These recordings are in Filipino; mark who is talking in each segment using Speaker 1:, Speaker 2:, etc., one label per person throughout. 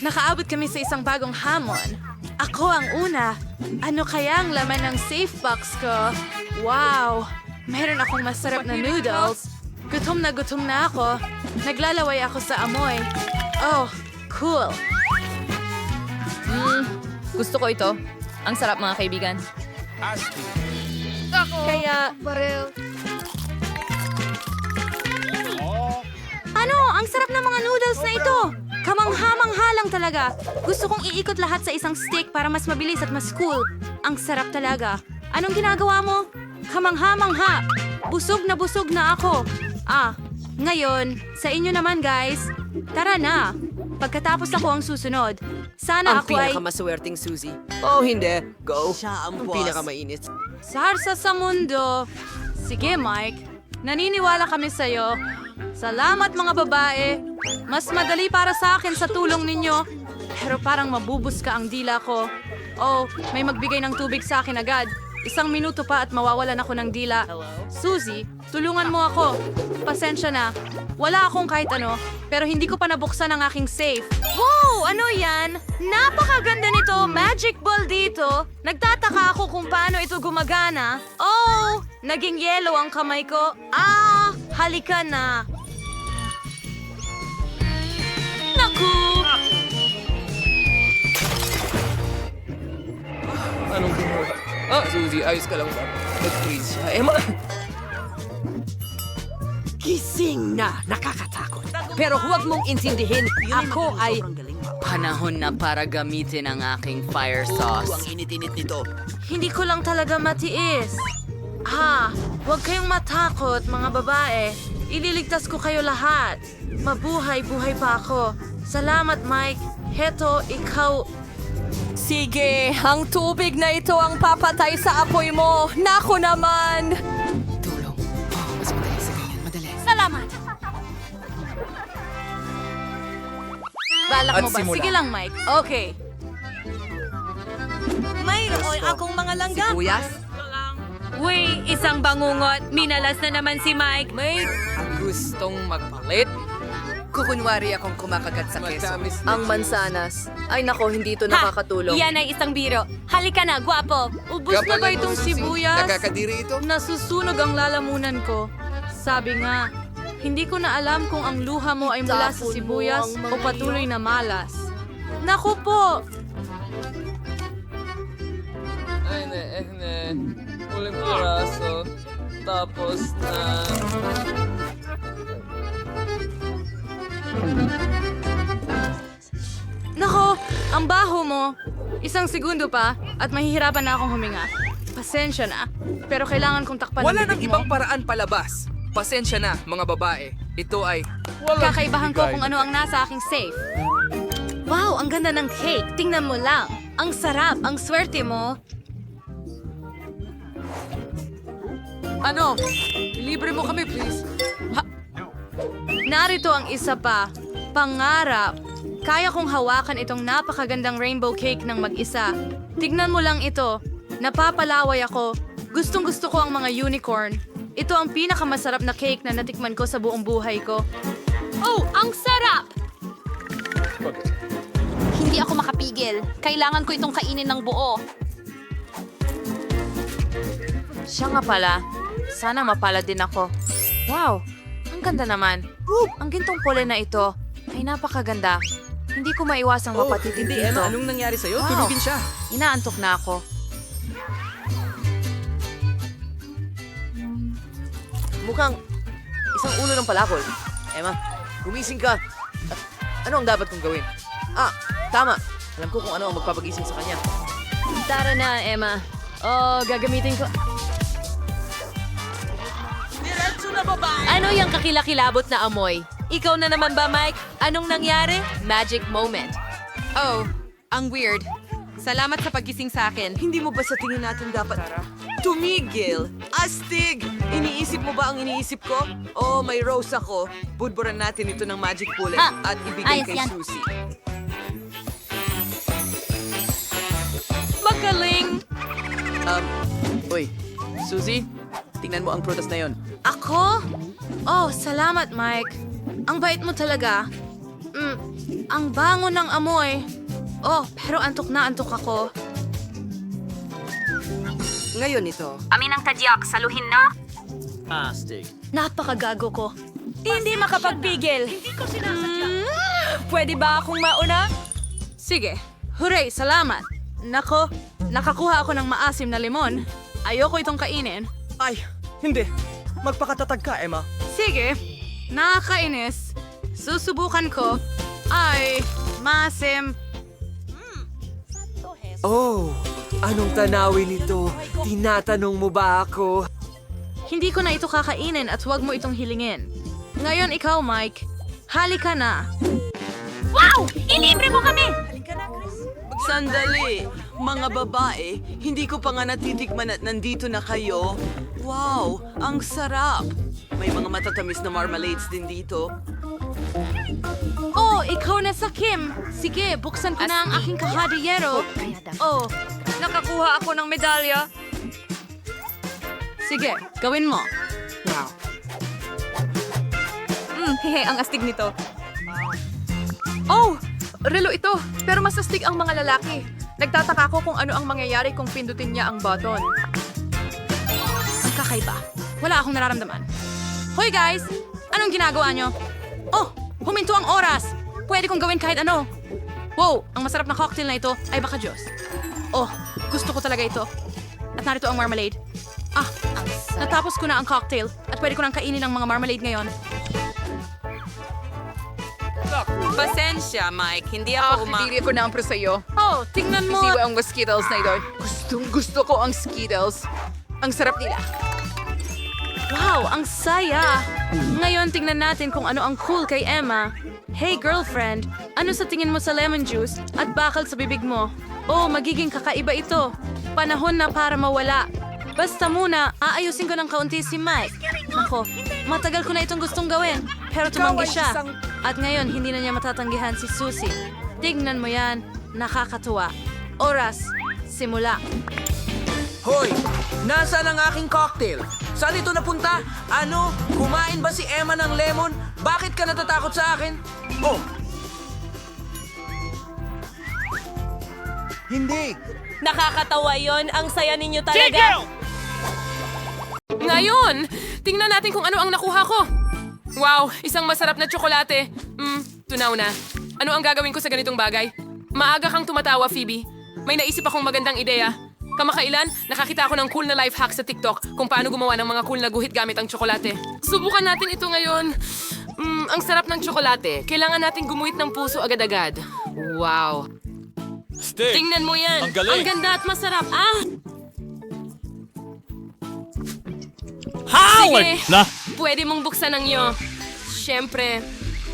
Speaker 1: nakaabot kami sa isang bagong hamon. Ako ang una. Ano kaya ang laman ng safe box ko? Wow! Meron akong masarap na noodles. Gutom na gutom na ako. Naglalaway ako sa amoy. Oh, cool.
Speaker 2: Hmm, gusto ko ito. Ang sarap mga kaibigan.
Speaker 1: Kaya, Ano? Ang sarap ng mga noodles na ito! Lang talaga. Gusto kong iikot lahat sa isang stick para mas mabilis at mas cool. Ang sarap talaga. Anong ginagawa mo? Kamangha-mangha. Busog na busog na ako. Ah, ngayon, sa inyo naman guys. Tara na. Pagkatapos ako ang susunod. Sana
Speaker 3: Ang
Speaker 1: ako ay
Speaker 3: pinakamaswerteng Suzy. Oh, hindi. Go.
Speaker 4: Siya ang
Speaker 3: Ang
Speaker 4: boss.
Speaker 3: pinakamainit.
Speaker 1: sarsa sa mundo. Sige, Mike. Naniniwala kami sa'yo. Salamat mga babae. Mas madali para sa akin sa tulong ninyo. Pero parang mabubus ka ang dila ko. Oh, may magbigay ng tubig sa akin agad. Isang minuto pa at mawawalan ako ng dila. Suzy, tulungan mo ako. Pasensya na. Wala akong kahit ano, pero hindi ko pa nabuksan ang aking safe. Wow! Ano yan? Napakaganda nito! Magic ball dito! Nagtataka ako kung paano ito gumagana. Oh! Naging yellow ang kamay ko. Ah! Halika na! Naku!
Speaker 3: Anong ginawa? Ah, Suzy, ayos ka lang ba? Nag-freeze siya. Emma!
Speaker 4: Gising na, nakakatakot. Pero huwag mong insindihin, ako ay...
Speaker 5: Panahon na para gamitin ang aking fire sauce.
Speaker 4: ang init-init nito.
Speaker 1: Hindi ko lang talaga matiis. Ha, huwag kayong matakot, mga babae. Ililigtas ko kayo lahat. Mabuhay-buhay pa ako. Salamat, Mike. Heto, ikaw...
Speaker 2: Sige, ang tubig na ito ang papatay sa apoy mo. Nako naman!
Speaker 5: Tulong. Oh, mas madali sa ganyan. Madali.
Speaker 1: Salamat! Balak
Speaker 3: At
Speaker 1: mo ba?
Speaker 3: simula.
Speaker 1: Sige lang, Mike. Okay.
Speaker 6: Mayroon akong mga langgam.
Speaker 4: Sibuyas?
Speaker 1: Uy, isang bangungot. Minalas na naman si Mike.
Speaker 3: May gustong magpalit?
Speaker 7: Kukunwari akong kumakagat sa keso.
Speaker 2: Ang mansanas. Ay nako, hindi ito nakakatulong.
Speaker 1: Yan ay isang biro. Halika na, gwapo. Ubus na ba itong sibuyas?
Speaker 7: Nakakadiri ito.
Speaker 1: Nasusunog ang lalamunan ko. Sabi nga, hindi ko na alam kung ang luha mo ay mula sa sibuyas o patuloy na malas. Naku po!
Speaker 3: Ay, ne, eh, ne. Uling piraso. Tapos na...
Speaker 1: Nako, ang baho mo. Isang segundo pa at mahihirapan na akong huminga. Pasensya na, pero kailangan kong takpan
Speaker 7: Wala
Speaker 1: ang
Speaker 7: nang ibang
Speaker 1: mo.
Speaker 7: paraan palabas. Pasensya na, mga babae. Ito ay...
Speaker 1: Kakaibahan ko kung ano ang nasa aking safe. Wow, ang ganda ng cake. Tingnan mo lang. Ang sarap, ang swerte mo.
Speaker 7: Ano? Libre mo kami, please.
Speaker 1: Narito ang isa pa. Pangarap. Kaya kong hawakan itong napakagandang rainbow cake ng mag-isa. Tignan mo lang ito. Napapalaway ako. Gustong gusto ko ang mga unicorn. Ito ang pinakamasarap na cake na natikman ko sa buong buhay ko. Oh, ang sarap!
Speaker 2: Hindi ako makapigil. Kailangan ko itong kainin ng buo.
Speaker 8: Siya nga pala. Sana mapala din ako. Wow, ang ganda naman. Ang gintong pole na ito ay napakaganda. Hindi ko maiwasang mapatitig
Speaker 3: Hindi,
Speaker 8: dito.
Speaker 3: Emma, anong nangyari sa'yo?
Speaker 8: Wow.
Speaker 3: Tunugin siya.
Speaker 8: Inaantok na ako.
Speaker 3: Mukhang isang ulo ng palakol. Emma, gumising ka. At ano ang dapat kong gawin? Ah, tama. Alam ko kung ano ang magpapagising sa kanya.
Speaker 2: Tara na, Emma. Oh, gagamitin ko...
Speaker 6: Ano yung kakilakilabot na amoy? Ikaw na naman ba, Mike? Anong nangyari? Magic moment.
Speaker 5: Oh, ang weird. Salamat sa pagising sa akin.
Speaker 4: Hindi mo ba sa tingin natin dapat tumigil? Astig! Iniisip mo ba ang iniisip ko? Oh, may rose ako. Budburan natin ito ng magic bullet
Speaker 2: Ha,
Speaker 4: at ibigay
Speaker 2: ayos
Speaker 4: kay
Speaker 2: yan.
Speaker 4: Susie.
Speaker 1: Magaling!
Speaker 3: Um, uy, Suzy, tingnan mo ang prutas na yon.
Speaker 1: Ako? Oh, salamat, Mike. Ang bait mo talaga. Mm, Ang bango ng amoy. Oh, pero antok na antok ako.
Speaker 4: Ngayon ito.
Speaker 8: Aminang tadyak, saluhin na.
Speaker 1: Napakagago ko.
Speaker 2: Hindi makapagpigil. Hindi ko sinasadya. pwede ba akong mauna?
Speaker 1: Sige. Hooray, salamat. Nako, nakakuha ako ng maasim na limon. Ayoko itong kainin.
Speaker 9: Ay, hindi. Magpakatatag ka, Emma.
Speaker 1: Sige, nakakainis. Susubukan ko. Ay, maasim.
Speaker 4: Oh, anong tanawin ito? Tinatanong mo ba ako?
Speaker 1: Hindi ko na ito kakainin at huwag mo itong hilingin. Ngayon ikaw, Mike. Halika na.
Speaker 4: Sandali, mga babae, hindi ko pa nga natitikman at nandito na kayo. Wow, ang sarap! May mga matatamis na marmalades din dito.
Speaker 1: Oh, ikaw na sa Kim. Sige, buksan ko na ang aking kahadiyero. Oh, nakakuha ako ng medalya. Sige, gawin mo.
Speaker 2: Hmm, hehe, ang astig nito. Oh! Relo ito, pero mas astig ang mga lalaki. Nagtataka ko kung ano ang mangyayari kung pindutin niya ang button.
Speaker 1: Ang kakaiba. Wala akong nararamdaman. Hoy guys! Anong ginagawa nyo? Oh, huminto ang oras! Pwede kong gawin kahit ano. Wow, ang masarap na cocktail na ito ay baka Diyos. Oh, gusto ko talaga ito. At narito ang marmalade. Ah, natapos ko na ang cocktail at pwede ko nang kainin ang mga marmalade ngayon.
Speaker 5: Pasensya, Mike. Hindi ako uma...
Speaker 2: Hindi ko na ang sa'yo.
Speaker 1: Oh, tingnan mo!
Speaker 2: Siwa ang Skittles na ito. Gustong gusto ko ang Skittles. Ang sarap nila.
Speaker 1: Wow, ang saya! Ngayon tingnan natin kung ano ang cool kay Emma. Hey girlfriend, ano sa tingin mo sa lemon juice at bakal sa bibig mo? Oh, magiging kakaiba ito. Panahon na para mawala. Basta muna, aayusin ko ng kaunti si Mike. Nako, matagal ko na itong gustong gawin. Pero tumanggi siya. At ngayon, hindi na niya matatanggihan si Susie. Tignan mo yan. Nakakatuwa. Oras. Simula.
Speaker 7: Hoy! Nasaan ang aking cocktail? Saan ito napunta? Ano? Kumain ba si Emma ng lemon? Bakit ka natatakot sa akin? Oh! Hindi!
Speaker 6: Nakakatawa yon. Ang saya ninyo talaga.
Speaker 2: Ngayon, tingnan natin kung ano ang nakuha ko. Wow, isang masarap na tsokolate. Hmm, tunaw na. Ano ang gagawin ko sa ganitong bagay? Maaga kang tumatawa, Phoebe. May naisip akong magandang ideya. Kamakailan, nakakita ako ng cool na life hack sa TikTok kung paano gumawa ng mga cool na guhit gamit ang tsokolate. Subukan natin ito ngayon. Mm, ang sarap ng tsokolate. Kailangan natin gumuhit ng puso agad-agad. Wow. Tingnan mo yan. Ang galing. Ang ganda at masarap. Ah! Sige, pwede mong buksan ang iyo. Siyempre.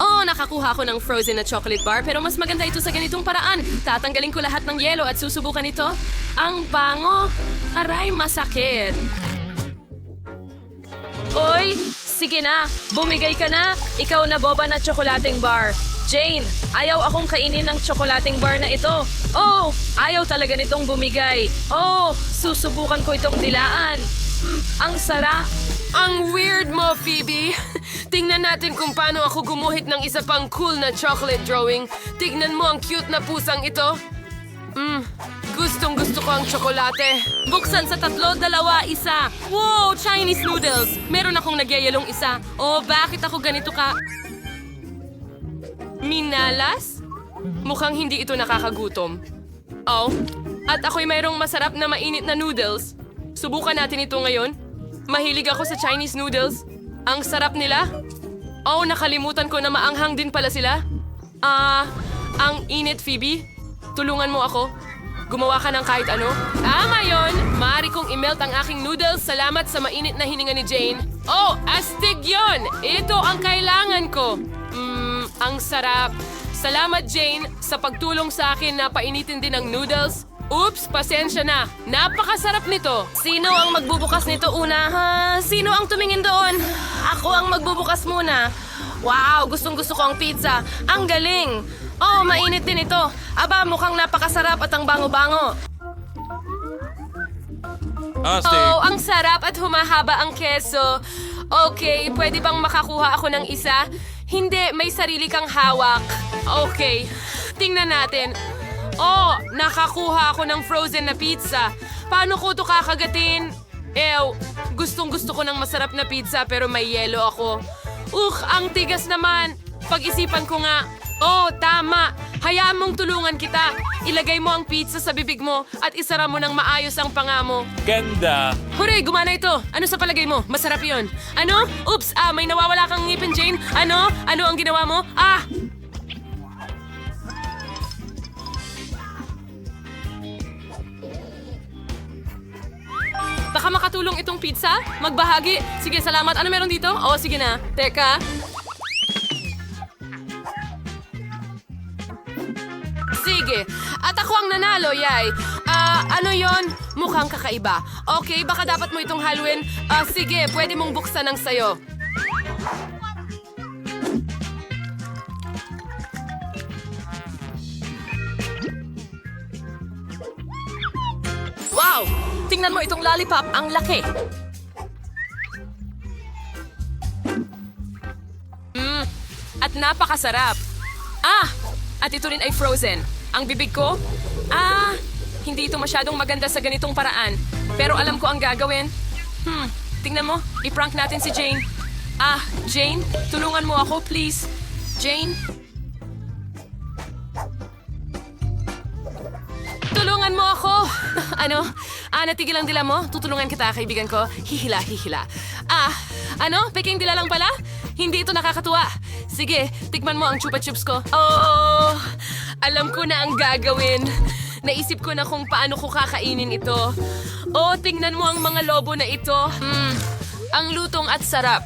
Speaker 2: Oh, nakakuha ako ng frozen na chocolate bar pero mas maganda ito sa ganitong paraan. Tatanggalin ko lahat ng yelo at susubukan ito. Ang bango. Aray, masakit. Oy, sige na. Bumigay ka na. Ikaw na boba na tsokolating bar. Jane, ayaw akong kainin ng tsokolating bar na ito. Oh, ayaw talaga nitong bumigay. Oh, susubukan ko itong dilaan. Ang sara. Ang weird mo, Phoebe. Tingnan natin kung paano ako gumuhit ng isa pang cool na chocolate drawing. Tignan mo ang cute na pusang ito. Mm, gustong gusto ko ang tsokolate. Buksan sa tatlo, dalawa, isa. Wow, Chinese noodles. Meron akong nagyayalong isa. Oh, bakit ako ganito ka... Minalas? Mukhang hindi ito nakakagutom. Oh, at ako'y mayroong masarap na mainit na noodles. Subukan natin ito ngayon. Mahilig ako sa Chinese noodles. Ang sarap nila. Oh, nakalimutan ko na maanghang din pala sila. Ah, ang init, Phoebe. Tulungan mo ako. Gumawa ka ng kahit ano. Tama yon. Maaari kong imelt ang aking noodles. Salamat sa mainit na hininga ni Jane. Oh, astig yon. Ito ang kailangan ko. Mmm, ang sarap. Salamat, Jane, sa pagtulong sa akin na painitin din ang noodles. Oops, pasensya na. Napakasarap nito. Sino ang magbubukas nito una, ha? Sino ang tumingin doon? Ako ang magbubukas muna. Wow, gustong gusto ko ang pizza. Ang galing. Oh, mainit din ito. Aba, mukhang napakasarap at ang bango-bango. Oh, ang sarap at humahaba ang keso. Okay, pwede bang makakuha ako ng isa? Hindi, may sarili kang hawak. Okay, tingnan natin. Oh, nakakuha ako ng frozen na pizza. Paano ko to kakagatin? Ew, gustong gusto ko ng masarap na pizza pero may yelo ako. Ugh, ang tigas naman. Pag-isipan ko nga, oh, tama. Hayaan mong tulungan kita. Ilagay mo ang pizza sa bibig mo at isara mo ng maayos ang panga mo.
Speaker 10: Ganda.
Speaker 2: Hooray, gumana ito. Ano sa palagay mo? Masarap yon. Ano? Oops, ah, may nawawala kang ngipin, Jane. Ano? Ano ang ginawa mo? Ah! Baka makatulong itong pizza? Magbahagi? Sige, salamat. Ano meron dito? Oo, sige na. Teka. Sige. At ako ang nanalo, yay. Ah, ano yon? Mukhang kakaiba. Okay, baka dapat mo itong haluin. Ah, sige, pwede mong buksan ang sayo. Tingnan mo itong lollipop. Ang laki. Mm, at napakasarap. Ah! At ito rin ay frozen. Ang bibig ko? Ah! Hindi ito masyadong maganda sa ganitong paraan. Pero alam ko ang gagawin. Hmm, tingnan mo. I-prank natin si Jane. Ah, Jane, tulungan mo ako, please. Jane? Tulungan mo ako! Ano? Ah, natigil ang dila mo? Tutulungan kita, kaibigan ko. Hihila, hihila. Ah, ano? Peking dila lang pala? Hindi ito nakakatuwa. Sige, tikman mo ang chupa chups ko. Oh, alam ko na ang gagawin. Naisip ko na kung paano ko kakainin ito. Oh, tingnan mo ang mga lobo na ito. Hmm, ang lutong at sarap.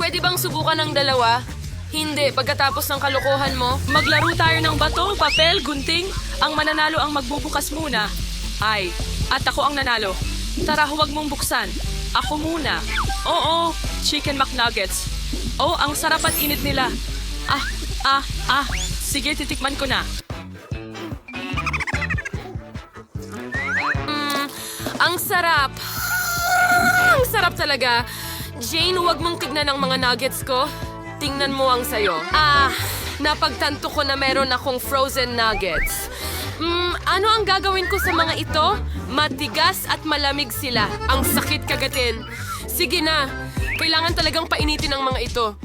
Speaker 2: Pwede bang subukan ng dalawa? Hindi, pagkatapos ng kalokohan mo, maglaro tayo ng bato, papel, gunting. Ang mananalo ang magbubukas muna. Ay, at ako ang nanalo. Tara, huwag mong buksan. Ako muna. Oo, chicken McNuggets. Oh, ang sarap at init nila. Ah, ah, ah. Sige, titikman ko na. Mm, ang sarap. Ang sarap talaga. Jane, huwag mong tignan ang mga nuggets ko. Tingnan mo ang sayo. Ah, napagtanto ko na meron akong frozen nuggets. Hmm, ano ang gagawin ko sa mga ito? Matigas at malamig sila. Ang sakit kagatin. Sige na. Kailangan talagang painitin ang mga ito.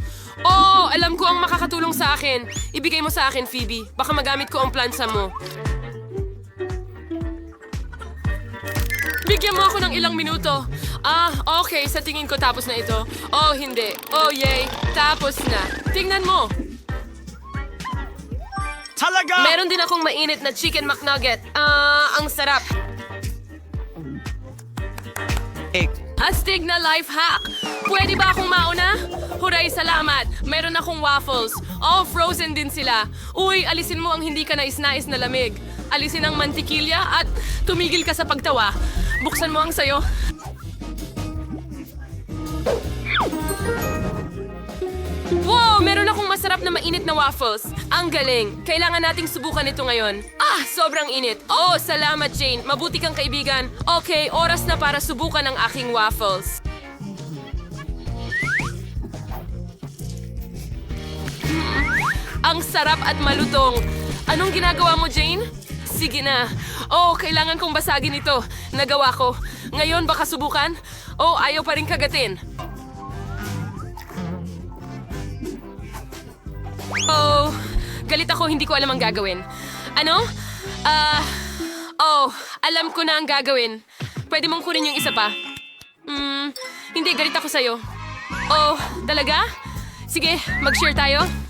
Speaker 2: Oh, alam ko ang makakatulong sa akin. Ibigay mo sa akin, Phoebe. Baka magamit ko ang plansa mo. Bigyan mo ako ng ilang minuto. Ah, okay. Sa tingin ko tapos na ito. Oh, hindi. Oh, yay. Tapos na. Tingnan mo.
Speaker 10: Talaga!
Speaker 2: Meron din akong mainit na chicken McNugget. Ah, ang sarap.
Speaker 9: Eh,
Speaker 2: Astig na life hack. Pwede ba akong mauna? Huray, salamat. Meron akong waffles. Oh, frozen din sila. Uy, alisin mo ang hindi ka nais-nais na lamig. Alisin ang mantikilya at tumigil ka sa pagtawa. Buksan mo ang sayo. Wow! Meron akong masarap na mainit na waffles. Ang galing. Kailangan nating subukan ito ngayon. Ah! Sobrang init. Oh, salamat Jane. Mabuti kang kaibigan. Okay, oras na para subukan ang aking waffles. Ang sarap at malutong. Anong ginagawa mo, Jane? Sige na. Oh, kailangan kong basagin ito. Nagawa ko. Ngayon, baka subukan? Oh, ayaw pa rin kagatin. Oh, galit ako, hindi ko alam ang gagawin. Ano? Ah, oh, alam ko na ang gagawin. Pwede mong kunin yung isa pa. Hmm, hindi, galit ako sa'yo. Oh, talaga? Sige, mag-share tayo.